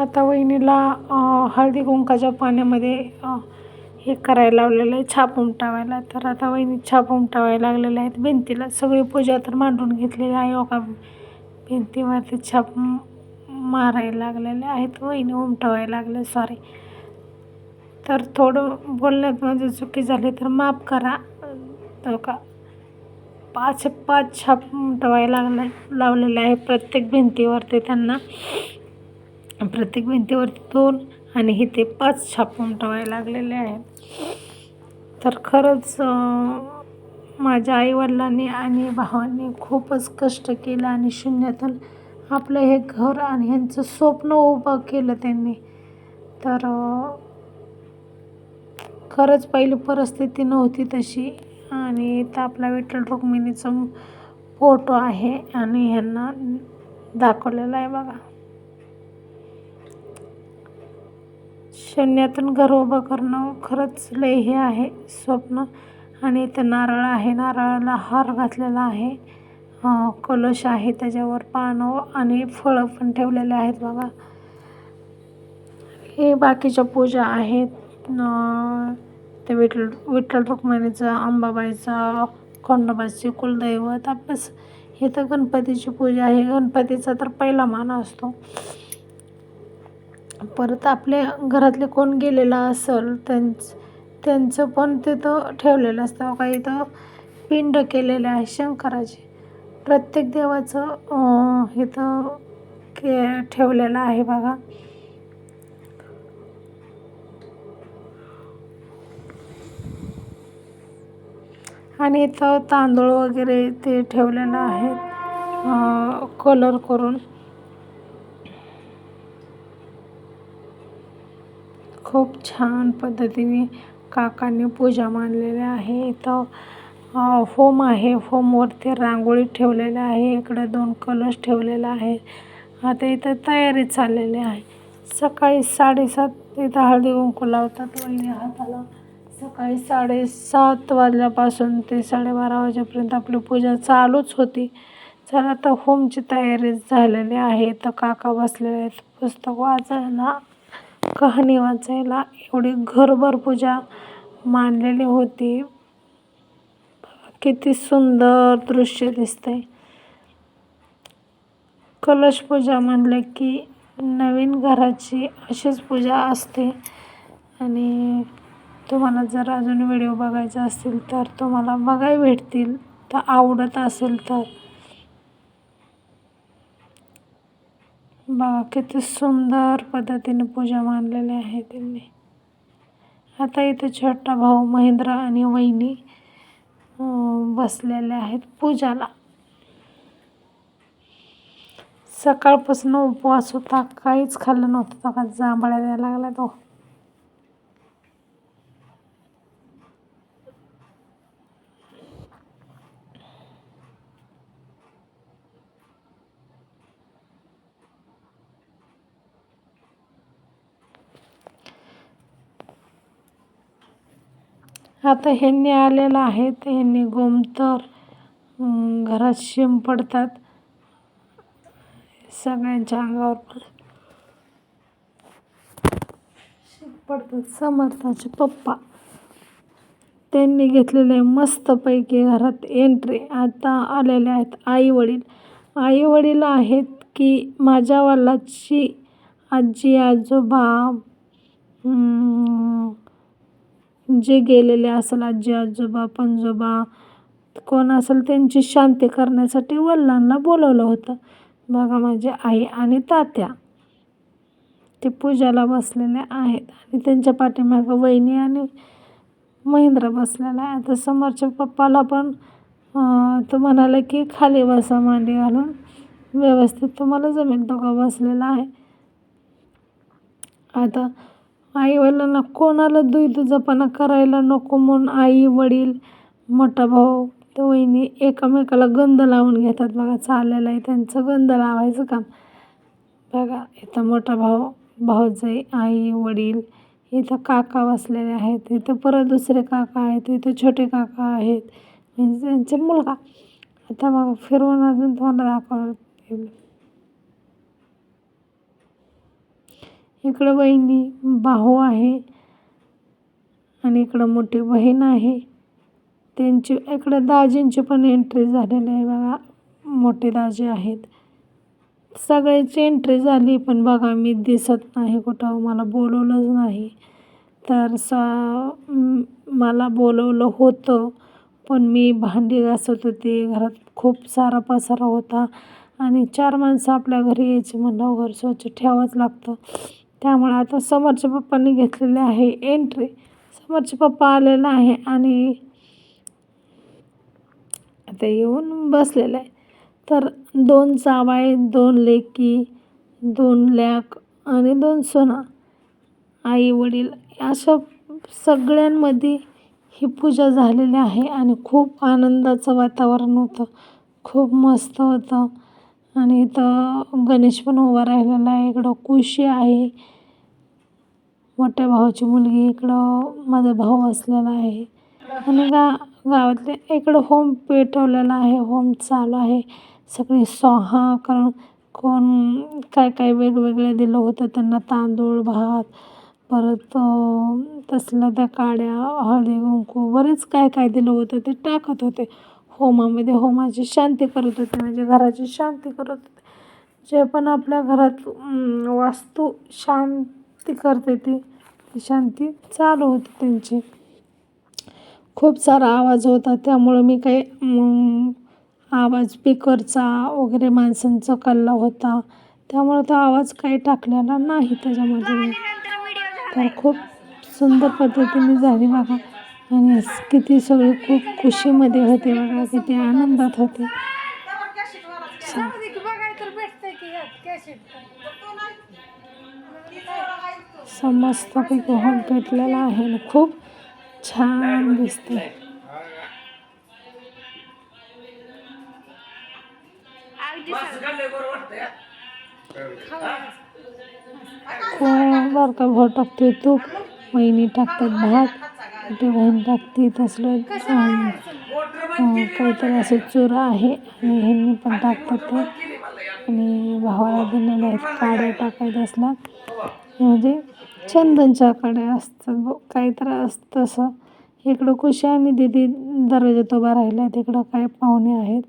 आता वहिनीला हळदी कुंकाच्या पाण्यामध्ये हे करायला लावलेलं आहे छाप उमटावायला. तर आता वहिनी छाप उमटावायला लागलेल्या आहेत. भिंतीला सगळी पूजा तर मांडून घेतलेली आहे. का भिंतीवरती छाप मारायला लागलेले आहेत. वहिनी उमटवायला लागले सॉरी तर थोडं बोलण्यात माझी चुकी झाली तर माफ करा. तो का पाच पाच छाप उमटवायला लागले लावलेले आहे प्रत्येक भिंतीवरती त्यांना. प्रत्येक भिंतीवरती दोन आणि इथे पाच छापून ठेवायला लागलेले आहेत. तर खरंच माझ्या आईवडिलांनी आणि भावांनी खूपच कष्ट केलं आणि शून्यातून आपलं हे घर आणि ह्यांचं स्वप्न उभं केलं त्यांनी. तर खरंच पहिली परिस्थिती नव्हती तशी आणि इथं आपला विठ्ठल रुक्मिणीचा फोटो आहे आणि ह्यांना दाखवलेला आहे बघा. शून्यातून घर उभं करणं खरंच लय हे आहे स्वप्न. आणि इथं नारळ आहे नारळाला हार घातलेला आहे. कलश आहे त्याच्यावर पानं आणि फळं पण ठेवलेले आहेत बघा हे बाकीच्या पूजा आहेत. ते विठ्ठल विठ्ठल रुक्मिणीचं अंबाबाईचं खंडोबाची कुलदैवत आपस हे तर गणपतीची पूजा आहे. गणपतीचा तर पहिला मान असतो. परत आपल्या घरातले कोण गेलेलं असेल त्यांच त्यांचं पण तिथं ठेवलेलं असतं. का इथं पिंड केलेलं आहे शंकराचे. प्रत्येक देवाचं इथं के ठेवलेलं आहे बघा. आणि इथं तांदूळ वगैरे ते ठेवलेलं आहे कलर करून. खूप छान पद्धतीने काकांनी पूजा मांडलेली आहे. इथं होम आहे. होमवरती रांगोळी ठेवलेली आहे. इकडे दोन कलश ठेवलेला आहे. आता इथं तयारी चाललेली आहे. सकाळी साडेसात इथं हळदी कुंकू लावतात वहिनी हाताला. सकाळी साडेसात वाजल्यापासून ते साडेबारा वाजेपर्यंत आपली पूजा चालूच होती. चला आता होमची तयारी झालेली आहे. तर काका बसलेले आहेत. पुस्तक वाचायला. कहाणी वाचायला एवढी घरभर पूजा मांडलेली होती. किती सुंदर दृश्य दिसतंय. कलश पूजा म्हणलं की नवीन घराची अशीच पूजा असते. आणि तुम्हाला जर अजून व्हिडिओ बघायचा असतील तर तुम्हाला बघाय भेटतील. तर आवडत असेल तर. बघा किती सुंदर पद्धतीने पूजा मांडलेली आहे त्यांनी. आता इथे छोटा भाऊ महेंद्र आणि वहिनी बसलेले आहेत पूजाला. सकाळपासून उपवास होता काहीच खाल्लं नव्हतं का जांभळ्या द्यायला लागला तो. आता ह्यांनी आलेलं आहे ते ह्यांनी गोमतर घरात शिंपडतात सगळ्यांच्या अंगावर शिंपडतात समर्थाचे पप्पा. त्यांनी घेतलेले मस्तपैकी घरात एंट्री आता आलेले आहेत आई वडील आई वडील आहेत की माझ्या वडिलाची आजी आजोबा जे गेलेले असेल आजी आजोबा पणजोबा कोण असेल त्यांची शांती करण्यासाठी वडिलांना बोलवलं होतं. बघा माझी आई आणि तात्या ते पूजाला बसलेले आहेत आणि त्यांच्या पाठीमागं वहिनी आणि महेंद्र बसलेला आहे. आता समोरच्या पप्पाला पण तो म्हणाला की खाली बसा मांडी घालून. व्यवस्थित तुम्हाला जमेल तो का बसलेला आहे? आता आई वडिलांना कोणाला दुईदुजापणा करायला नको म्हणून आई वडील मोठा भाऊ ते वहिनी एकमेकाला गंध लावून घेतात. बघा चाललेलं आहे. त्यांचं गंध लावायचं काम. बघा इथं मोठा भाऊ भाऊजाई आई वडील इथं काका बसलेले आहेत. इथं परत दुसरे काका आहेत. इथं छोटे काका आहेत. म्हणजे त्यांचे मुलगा. आता बघा फिरवून अजून तुम्हाला दाखवत इकडं वहिनी भाऊ आहे आणि इकडं मोठी बहीण आहे. त्यांची इकडं दाजींची पण एंट्री झालेली आहे बघा. मोठे दाजी आहेत. सगळ्याची एंट्री झाली पण बघा मी दिसत नाही कुठं मला बोलवलंच नाही. तर सा मला बोलवलं होतं पण मी भांडी घासत होते. घरात खूप सारा पसारा होता. आणि चार माणसं आपल्या घरी यायची म्हणलं घर स्वच्छ ठेवावंच लागतं. त्यामुळे आता समोरच्या पप्पांनी घेतलेले आहे एंट्री समोरचे पप्पा आलेला आहे आणि आता येऊन बसलेलं आहे. तर दोन जावाई दोन लेकी दोन लॅक आणि दोन सोना आई वडील अशा सगळ्यांमध्ये ही पूजा झालेली आहे आणि खूप आनंदाचं वातावरण होतं. खूप मस्त होतं. आणि इथं गणेश पण उभा राहिलेला आहे. इकडं कुशी आहे. मोठ्या भावाची मुलगी इकडं माझा भाऊ असलेला आहे. आणि गा गावातले इकडं होम पेटवलेला आहे होम चालू आहे. सगळी स्वाहा करून कोण काय काय वेगवेगळे दिलं होतं त्यांना तांदूळ भात परत तसल्या त्या काड्या हळदी कुंकू बरेच काय काय दिलं होतं ते टाकत होते. होमामध्ये होमाची शांती करत होते म्हणजे घराची शांती करत होते. जे पण आपल्या घरात वास्तू शांत करते ती. शांती चालू होती त्यांची. खूप सारा आवाज होता. त्यामुळं मी काही आवाज स्पीकरचा वगैरे माणसांचा कल्ला होता. त्यामुळं तो आवाज काही टाकलेला नाही त्याच्यामध्ये. तर खूप सुंदर पद्धतीने झाली बघा. आणि किती सगळे खूप खुशीमध्ये होते बघा. किती आनंदात होते. समस्तपैकी होम पेटलेला आहे खूप छान दिसते खूप बारका भाऊ टाकते तूप वहिनी टाकतात भात ते बहीण टाकते तसलं काहीतरी असं चुरा आहे आणि ह्यांनी पण टाकतात ते. आणि भावाला दिलेल्या आहेत काड्या टाकायच्या असल्या. म्हणजे चंदनच्याकडे असतं असतात ब काहीतरी असतं तसं. इकडं कुशी आणि दिदी दरवाजात उभा राहिल्या तिकडं काय पाहुणे आहेत.